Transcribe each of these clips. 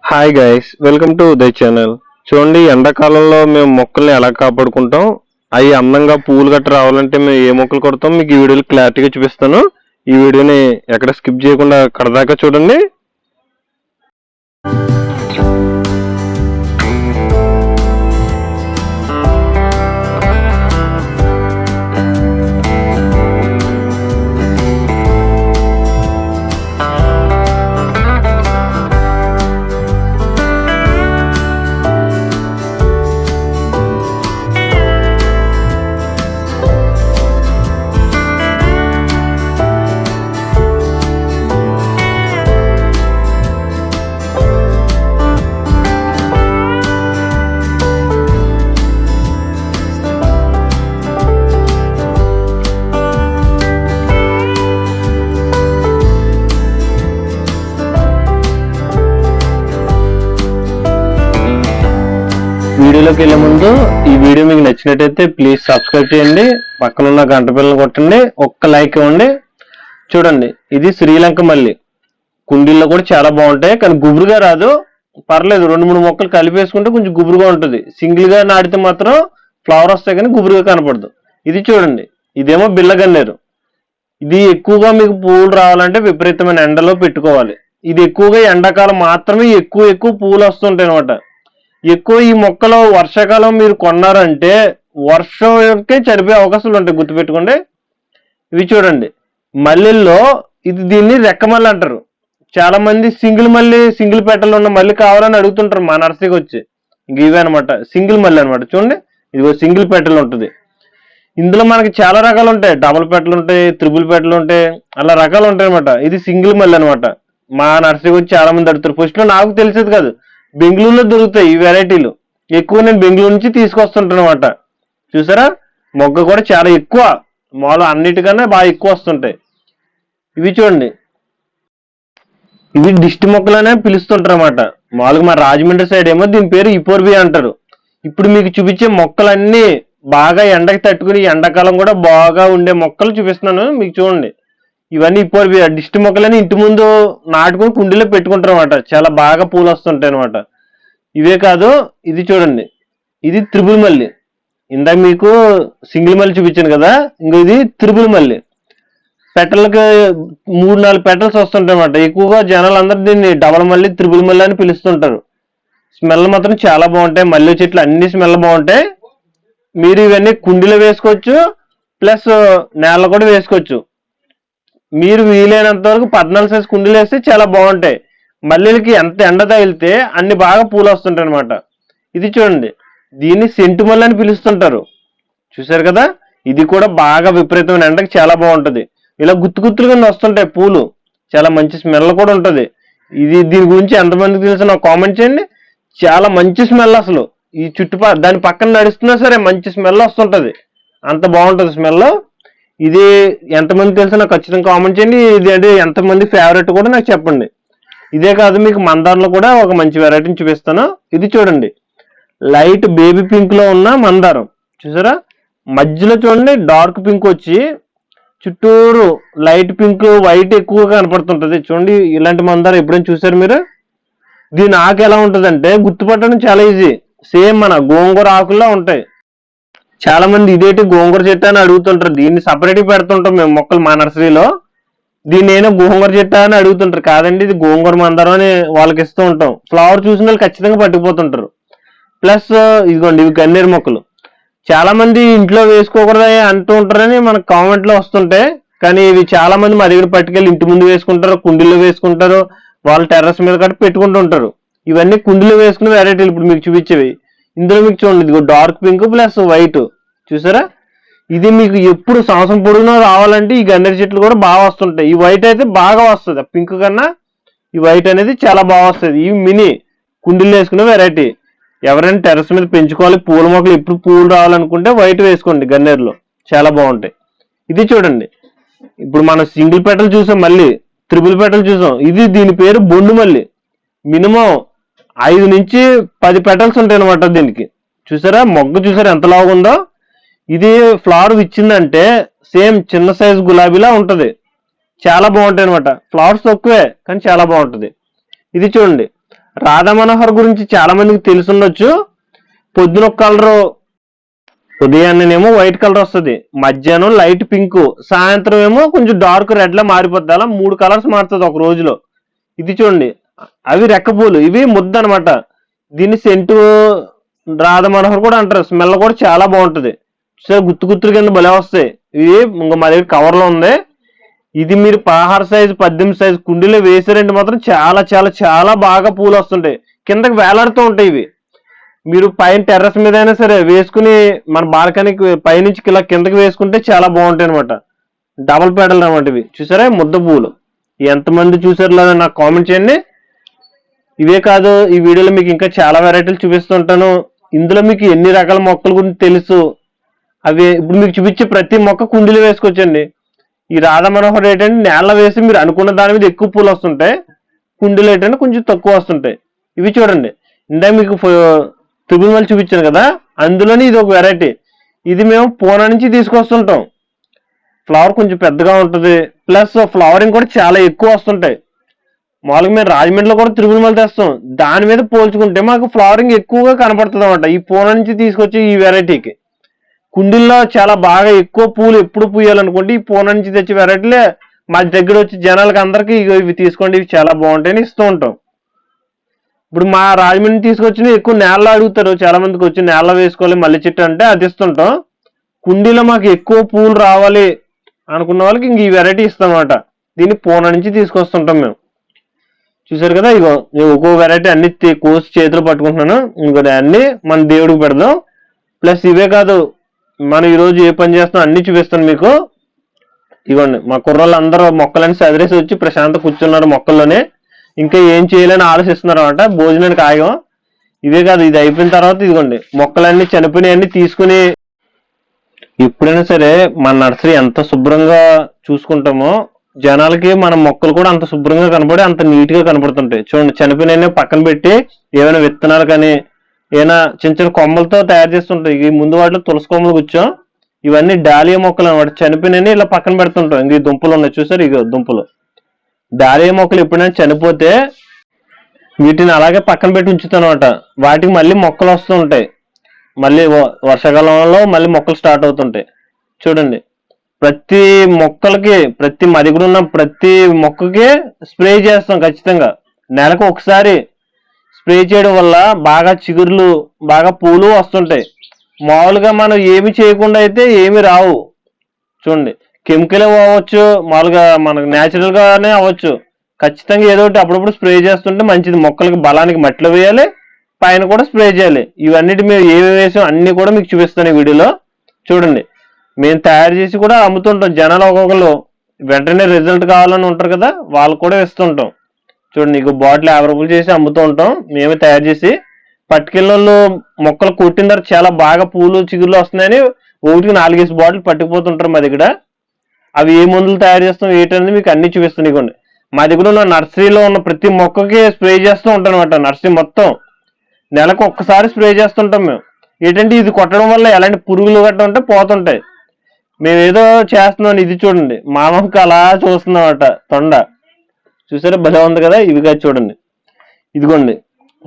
Hi guys welcome to Uday channel చూడండి ఎండాకాలంలో మేము మొక్కల్ని ఎలా కాపాడుకుంటాం? అవి అందంగా పూలు గట్ట రావాలంటే మేము ఏ మొక్కలు కొడతాం? మీకు ఈ వీడియోలు క్లారిటీగా చూపిస్తాను. ఈ వీడియోని ఎక్కడ స్కిప్ చేయకుండా కడదాకా చూడండి. వీడియోలోకి వెళ్ళే ముందు ఈ వీడియో మీకు నచ్చినట్టయితే ప్లీజ్ సబ్స్క్రైబ్ చేయండి. పక్కన ఉన్న గంట పిల్లలు కొట్టండి. ఒక్క లైక్ ఇవ్వండి. చూడండి ఇది శ్రీలంక మల్లి కుండీల్లో కూడా చాలా బాగుంటాయి కానీ గుబురుగా రాదు. పర్లేదు రెండు మూడు మొక్కలు కలిపేసుకుంటే కొంచెం గుబురుగా ఉంటుంది. సింగిల్గా నాటితే మాత్రం ఫ్లవర్ వస్తాయి కానీ గుబురుగా కనపడదు. ఇది చూడండి ఇదేమో బిల్లగన్నేరు ఇది ఎక్కువగా మీకు పూలు రావాలంటే విపరీతమైన ఎండలో పెట్టుకోవాలి. ఇది ఎక్కువగా ఎండాకాలం మాత్రమే ఎక్కువ ఎక్కువ పూలు వస్తుంటాయి అనమాట ఎక్కువ ఈ మొక్కలు వర్షాకాలం మీరు కొన్నారంటే వర్షంకే చనిపోయే అవకాశాలు ఉంటాయి. గుర్తుపెట్టుకోండి. ఇవి చూడండి. మల్లెల్లో ఇది దీన్ని రెక్కమల్లి అంటారు. చాలా మంది సింగిల్ మల్లి సింగిల్ పెట్టలు ఉన్న మల్లి కావాలని అడుగుతుంటారు. మా నర్సరీకి వచ్చి ఇంక ఇవే అనమాట సింగిల్ మల్లి అనమాట చూడండి. ఇదిగో సింగిల్ పెట్టలు ఉంటుంది. ఇందులో మనకి చాలా రకాలు ఉంటాయి. డబుల్ పెట్టలు ఉంటాయి త్రిబుల్ పెట్టలు ఉంటాయి. అలా రకాలు ఉంటాయి అనమాట ఇది సింగిల్ మల్లి అనమాట మా నర్సరీకి వచ్చి చాలా మంది అడుగుతారు. ఫస్ట్లో నాకు తెలిసేది కాదు. బెంగళూరులో దొరుకుతాయి ఈ వెరైటీలు. ఎక్కువ నేను బెంగళూరు నుంచి తీసుకొస్తుంటాను అనమాట చూసారా? మొగ్గ కూడా చాలా ఎక్కువ. మామూలు అన్నిటికన్నా బాగా ఎక్కువ వస్తుంటాయి. ఇవి చూడండి. ఇవి దిష్టి మొక్కలనే పిలుస్తుంటారు అనమాట మామూలుగా మా రాజమండ్రి సైడ్ ఏమో దీని పేరు ఇపోర్బి అంటారు. ఇప్పుడు మీకు చూపించే మొక్కలన్నీ బాగా ఎండకి తట్టుకుని ఎండాకాలం కూడా బాగా ఉండే మొక్కలు చూపిస్తున్నాను. మీకు చూడండి. ఇవన్నీ ఇప్పుడు దిష్టి మొక్కలని ఇంటి ముందు నాటుకొని కుండీలో పెట్టుకుంటారు అనమాట చాలా బాగా పూలు వస్తుంటాయి అనమాట ఇవే కాదు ఇది చూడండి. ఇది త్రిబుల్ మల్లి ఇందాక మీకు సింగిల్ మల్లి చూపించాను కదా ఇంక ఇది త్రిబుల్ మల్లి పెట్టలకి మూడు నాలుగు పెటల్స్ వస్తుంటాయి అనమాట ఎక్కువగా జనాలు అందరూ దీన్ని డబల్ మల్లి త్రిబుల్ మల్లి అని పిలుస్తుంటారు. స్మెల్ మాత్రం చాలా బాగుంటాయి. మల్లె చెట్లు అన్ని స్మెల్ బాగుంటాయి. మీరు ఇవన్నీ కుండీలో వేసుకోవచ్చు ప్లస్ నేల కూడా వేసుకోవచ్చు. మీరు వీలైనంత వరకు పద్నాలుగు సైజ్ కుండీలు వేస్తే చాలా బాగుంటాయి. మల్లెలకి ఎంత ఎండ తగిలితే అన్ని బాగా పూలు వస్తుంటాయి అనమాట ఇది చూడండి. దీన్ని సెంటు మల్లె అని పిలుస్తుంటారు. చూసారు కదా? ఇది కూడా బాగా విపరీతమైన ఎండకి చాలా బాగుంటుంది. ఇలా గుత్తు గుత్తులుగా వస్తుంటాయి పూలు. చాలా మంచి స్మెల్ కూడా ఉంటుంది. ఇది దీని గురించి ఎంతమందికి తెలుసు నాకు కామెంట్ చేయండి. చాలా మంచి స్మెల్ అసలు. ఈ చుట్టుపక్కల దాని పక్కన నడుస్తున్నా సరే మంచి స్మెల్ వస్తుంటుంది. అంత బాగుంటుంది స్మెల్. ఇది ఎంతమంది తెలిసి నాకు ఖచ్చితంగా కామెంట్ చేయండి. ఇది అంటే ఎంతమంది ఫేవరెట్ కూడా నాకు చెప్పండి. ఇదే కాదు మీకు మందారంలో కూడా ఒక మంచి వెరైటీని చూపిస్తాను. ఇది చూడండి. లైట్ బేబీ పింక్లో ఉన్న మందారం. చూసారా? మధ్యలో చూడండి డార్క్ పింక్ వచ్చి చుట్టూరు లైట్ పింక్ వైట్ ఎక్కువగా కనపడుతుంటుంది. చూడండి ఇలాంటి మందారం ఎప్పుడైనా చూసారు మీరు? దీని ఆకు ఎలా ఉంటుందంటే గుర్తుపట్టడం చాలా ఈజీ సేమ్ మన గోంగూర ఆకుల్లో ఉంటాయి. చాలా మంది ఇదేంటి గోంగూర చెట్టు అని అడుగుతుంటారు. దీన్ని సపరేట్ పెడుతుంటాం మేము మొక్కలు మా నర్సరీలో. దీన్ని ఏదో గోంగూర చెట్టు అని అడుగుతుంటారు. కాదండి ఇది గోంగూర మందారం అని వాళ్ళకి ఇస్తూ ఉంటాం. ఫ్లవర్ చూసిన వాళ్ళు ఖచ్చితంగా పట్టుకుపోతుంటారు. ప్లస్ ఇదిగోండి ఇవి గన్నేరు మొక్కలు. చాలా మంది ఇంట్లో వేసుకోకూడదు అంటూ ఉంటారని మనకు కామెంట్లో వస్తుంటే వస్తుంటాయి కానీ ఇవి చాలా మంది మా దగ్గర పట్టుకెళ్ళి ఇంటి ముందు వేసుకుంటారు కుండీలో వేసుకుంటారు వాళ్ళు టెర్రస్ మీద కట్టి పెట్టుకుంటూ ఉంటారు. ఇవన్నీ కుండీలో వేసుకునే వెరైటీలు ఇప్పుడు మీకు చూపించేవి. ఇందులో మీకు చూడండి ఇదిగో డార్క్ పింక్ ప్లస్ వైట్ చూసారా? ఇది మీకు ఎప్పుడు సంవత్సరం పొడుగునా రావాలంటే ఈ గన్నేరు చెట్లు కూడా బాగా వస్తుంటాయి. ఈ వైట్ అయితే బాగా వస్తుంది. పింక్ కన్నా ఈ వైట్ అనేది చాలా బాగా వస్తుంది. ఈ మినీ కుండీలు వేసుకునే వెరైటీ ఎవరైనా టెర్రస్ మీద పెంచుకోవాలి పూల మొక్కలు ఎప్పుడు పూలు రావాలనుకుంటే వైట్ వేసుకోండి గన్నేరులో. చాలా బాగుంటాయి. ఇది చూడండి. ఇప్పుడు మనం సింగిల్ పెటల్ చూసాం మళ్ళీ త్రిబుల్ పెటల్ చూసాం. ఇది దీని పేరు బొండు మళ్ళీ మినిమం ఐదు నుంచి పది పెటల్స్ ఉంటాయి అనమాట దీనికి. చూసారా? మొగ్గ చూసారా? ఎంత లాగుందో ఉందో? ఇది ఫ్లవర్ ఇచ్చిందంటే సేమ్ చిన్న సైజ్ గులాబీలా ఉంటుంది. చాలా బాగుంటాయి అనమాట ఫ్లవర్స్ తక్కువే కానీ చాలా బాగుంటుంది. ఇది చూడండి. రాధా మనోహర్ గురించి చాలా మందికి తెలుసుండొచ్చు. పొద్దున ఒక కలరు ఉదయాన్నేమో వైట్ కలర్ వస్తుంది. మధ్యాహ్నం లైట్ పింక్ సాయంత్రం ఏమో కొంచెం డార్క్ రెడ్ లా మారిపోద్ది. అలా మూడు కలర్స్ మారుతుంది ఒక రోజులో. ఇది చూడండి. అవి రెక్కపూలు. ఇవి ముద్ద అనమాట దీన్ని సెంటు రాధ మనోహర్ కూడా అంటారు. స్మెల్ కూడా చాలా బాగుంటుంది. సరే గుత్తు గుత్తులు కింద భలే వస్తాయి. ఇవి ఇంకా మా దగ్గర కవర్లో ఉంది. ఇది మీరు పదహారు సైజు పద్దెనిమిది సైజు కుండీలో వేసారంటే మాత్రం చాలా చాలా చాలా బాగా పూలు వస్తుంటాయి. కిందకి వేలాడుతూ ఉంటాయి ఇవి. మీరు పైన టెర్రస్ మీద అయినా సరే వేసుకుని మన బాల్కనీకి పైనుంచి ఇలా కిందకి వేసుకుంటే చాలా బాగుంటాయి అనమాట డబల్ పేడలు అనమాట ఇవి. చూసారా? ముద్ద పూలు. ఎంతమంది చూసారు లేదా నాకు కామెంట్ చేయండి. ఇవే కాదు ఈ వీడియోలో మీకు ఇంకా చాలా వెరైటీలు చూపిస్తుంటాను. ఇందులో మీకు ఎన్ని రకాల మొక్కల గురించి తెలుసు? అవి ఇప్పుడు మీకు చూపించే ప్రతి మొక్క కుండీలు వేసుకోవచ్చండి. ఈ రాధ మనోహర్ ఏంటంటే నేల వేసి మీరు అనుకున్న దాని మీద ఎక్కువ పూలు వస్తుంటాయి. కుండీలు ఏంటంటే కొంచెం తక్కువ వస్తుంటాయి. ఇవి చూడండి. ఇందాక మీకు త్రిబుల్ చూపించాను కదా అందులోనే ఇది ఒక వెరైటీ. ఇది మేము పూనా నుంచి తీసుకొస్తుంటాం. ఫ్లవర్ కొంచెం పెద్దగా ఉంటుంది. ప్లస్ ఫ్లవరింగ్ కూడా చాలా ఎక్కువ వస్తుంటాయి. మామూలుగా మేము రాజమండ్రిలో కూడా తిరుగుమల తెస్తాం. దాని మీద పోల్చుకుంటే మాకు ఫ్లవరింగ్ ఎక్కువగా కనపడుతుంది అనమాట ఈ పూన నుంచి తీసుకొచ్చే ఈ వెరైటీకి. కుండీల్లో చాలా బాగా ఎక్కువ పూలు ఎప్పుడు పూయాలనుకోండి ఈ పూల నుంచి తెచ్చే వెరైటీలే మా దగ్గర వచ్చి జనాలకి అందరికీ ఇగో ఇవి తీసుకోండి ఇవి చాలా బాగుంటాయని ఇస్తూ ఉంటాం. ఇప్పుడు మా రాజమండ్రి తీసుకొచ్చిన ఎక్కువ నేలలో అడుగుతారు చాలా మందికి వచ్చి నేలలో వేసుకోవాలి మల్లె చెట్టు అంటే అది ఇస్తుంటాం. కుండీలో మాకు ఎక్కువ పూలు రావాలి అనుకున్న వాళ్ళకి ఇంక ఈ వెరైటీ ఇస్తామన్నమాట. దీన్ని పూన నుంచి తీసుకొస్తుంటాం మేము. చూసారు కదా ఇగో నేను ఒక్కో వెరైటీ అన్ని కోసి చేతులు పట్టుకుంటున్నాను. ఇంకోటి అన్ని మన దేవుడికి పెడదాం. ప్లస్ ఇవే కాదు మనం ఈరోజు ఏ పని చేస్తున్నాం అన్ని చూపిస్తాను మీకు. ఇవ్వండి మా కుర్రోళ్ళు అందరూ మొక్కలని సదిరేసి వచ్చి ప్రశాంత కూర్చున్నారు మొక్కల్లోనే. ఇంకా ఏం చేయాలని ఆలోచిస్తున్నారు అనమాట భోజనానికి ఆగం. ఇవే కాదు ఇది అయిపోయిన తర్వాత ఇదిగోండి మొక్కలన్నీ చనిపోయినవన్నీ తీసుకుని ఎప్పుడైనా సరే మన నర్సరీ ఎంత శుభ్రంగా చూసుకుంటామో జనాలకి మన మొక్కలు కూడా అంత శుభ్రంగా కనపడి అంత నీట్గా కనపడుతుంటాయి. చూడండి చనిపోయిన పక్కన పెట్టి ఏమైనా విత్తనాలు కానీ ఈయన చిన్న చిన్న కొమ్మలతో తయారు చేస్తుంటాయి ఈ ముందు వాటిలో తులసి కొమ్మలు కూర్చోం. ఇవన్నీ డాలియా మొక్కలు అనమాట చనిపోయినవి ఇలా పక్కన పెడుతుంటాం. ఇంక ఈ దుంపలు ఉన్నాయి చూసారు? ఇక దుంపలు. డాలియా మొక్కలు ఎప్పుడైనా చనిపోతే వీటిని అలాగే పక్కన పెట్టి ఉంచుతాం అనమాట వాటికి మళ్ళీ మొక్కలు వస్తూ ఉంటాయి. మళ్ళీ వ- వర్షాకాలంలో మళ్ళీ మొక్కలు స్టార్ట్ అవుతుంటాయి. చూడండి. ప్రతి మొక్కలకి ప్రతి మా ఉన్న ప్రతి మొక్కకి స్ప్రే చేస్తాం ఖచ్చితంగా. నెలకు ఒకసారి స్ప్రే చేయడం వల్ల బాగా చిగుర్లు బాగా పూలు వస్తుంటాయి. మామూలుగా మనం ఏమి చేయకుండా అయితే ఏమి రావు. చూడండి కెమికల్ అవ్వచ్చు మామూలుగా మనకు న్యాచురల్గానే అవ్వచ్చు. ఖచ్చితంగా ఏదో ఒకటి అప్పుడప్పుడు స్ప్రే చేస్తుంటే మంచిది. మొక్కలకి బలానికి మట్టిలో వేయాలి పైన కూడా స్ప్రే చేయాలి. ఇవన్నిటి మేము ఏమేమి వేసాం అన్నీ కూడా మీకు చూపిస్తాను ఈ వీడియోలో. చూడండి మేము తయారు చేసి కూడా అమ్ముతుంటాం. జనాలు ఒక్కొక్కరు వెంటనే రిజల్ట్ కావాలని ఉంటారు కదా వాళ్ళు కూడా ఇస్తుంటాం చూడండి నీకు బాటిల్ అవైలబుల్ చేసి అమ్ముతూ ఉంటాం. మేమే తయారు చేసి పట్టుకెళ్ళిన వాళ్ళు మొక్కలు కొట్టిన తర్వాత చాలా బాగా పూలు చిగుర్లు వస్తున్నాయని ఒకటికి నాలుగేసి బాటిల్ పట్టుకుపోతుంటారు మా దగ్గర. అవి ఏ మందులు తయారు చేస్తాం ఏంటనేది మీకు అన్ని చూపిస్తాను ఇవ్వండి మా దగ్గర ఉన్న నర్సరీలో ఉన్న ప్రతి మొక్కకి స్ప్రే చేస్తూ ఉంటాం అనమాట నర్సరీ మొత్తం. నెలకు ఒక్కసారి స్ప్రే చేస్తుంటాం మేము. ఏంటంటే ఇది కొట్టడం వల్ల ఎలాంటి పురుగులు గట్ట ఉంటే పోతుంటాయి. మేము ఏదో చేస్తున్నాం ఇది చూడండి మా మొక్క అలా చూస్తున్నామట తొండ. చూసారా? భలే ఉంది కదా? ఇవి కాదు చూడండి. ఇదిగోండి.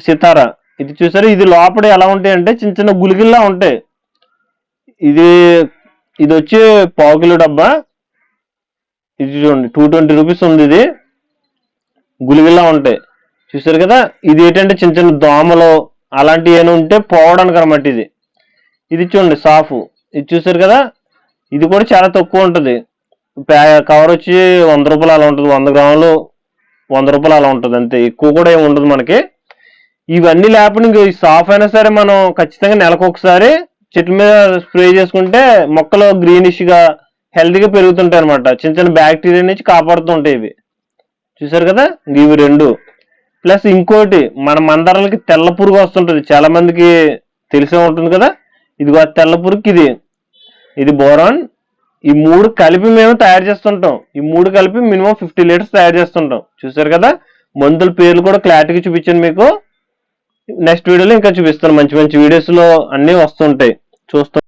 సితార. ఇది చూసారా? ఇది లోపల ఎలా ఉంటాయి అంటే చిన్న చిన్న గులిగిల్లా ఉంటాయి. ఇది ఇది వచ్చి పావు కిలో డబ్బా. ఇది చూడండి. టూ ట్వంటీ రూపీస్ ఉంది ఇది. గులిగిల్లా ఉంటాయి. చూసారు కదా? ఇది ఏంటంటే చిన్న చిన్న దోమలు అలాంటివి ఏమైనా ఉంటే పోవడానికి అనమాట ఇది. ఇది చూడండి సాఫ్. ఇది చూసారు కదా? ఇది కూడా చాలా తక్కువ ఉంటుంది. కవర్ వచ్చి వంద రూపాయలు అలా ఉంటుంది. వంద గ్రాములు వంద రూపాయలు అలా ఉంటుంది అంతే. ఎక్కువ కూడా ఏమి ఉండదు మనకి. ఇవన్నీ లేకుండా ఈ సాఫ్ అయినా సరే మనం ఖచ్చితంగా నెలకు ఒకసారి మీద స్ప్రే చేసుకుంటే మొక్కలు గ్రీనిష్గా హెల్తీగా పెరుగుతుంటాయి అనమాట చిన్న చిన్న బ్యాక్టీరియా నుంచి కాపాడుతుంటాయి ఇవి. చూసారు కదా? ఇవి రెండు. ప్లస్ ఇంకోటి మన మందారాలకి తెల్ల పురుగు వస్తుంటుంది. చాలా మందికి తెలిసే ఉంటుంది కదా? ఇదిగో తెల్ల పురుగుకి ఇది ఇది బోరాన్. ఈ మూడు కలిపి మేము తయారు చేస్తుంటాం. ఈ మూడు కలిపి మినిమం ఫిఫ్టీ లీటర్స్ తయారు చేస్తుంటాం. చూసారు కదా? మందుల పేర్లు కూడా క్లారిటీగా చూపించాను మీకు. నెక్స్ట్ వీడియోలో ఇంకా చూపిస్తాను. మంచి మంచి వీడియోస్లో అన్ని వస్తుంటాయి. చూస్తాం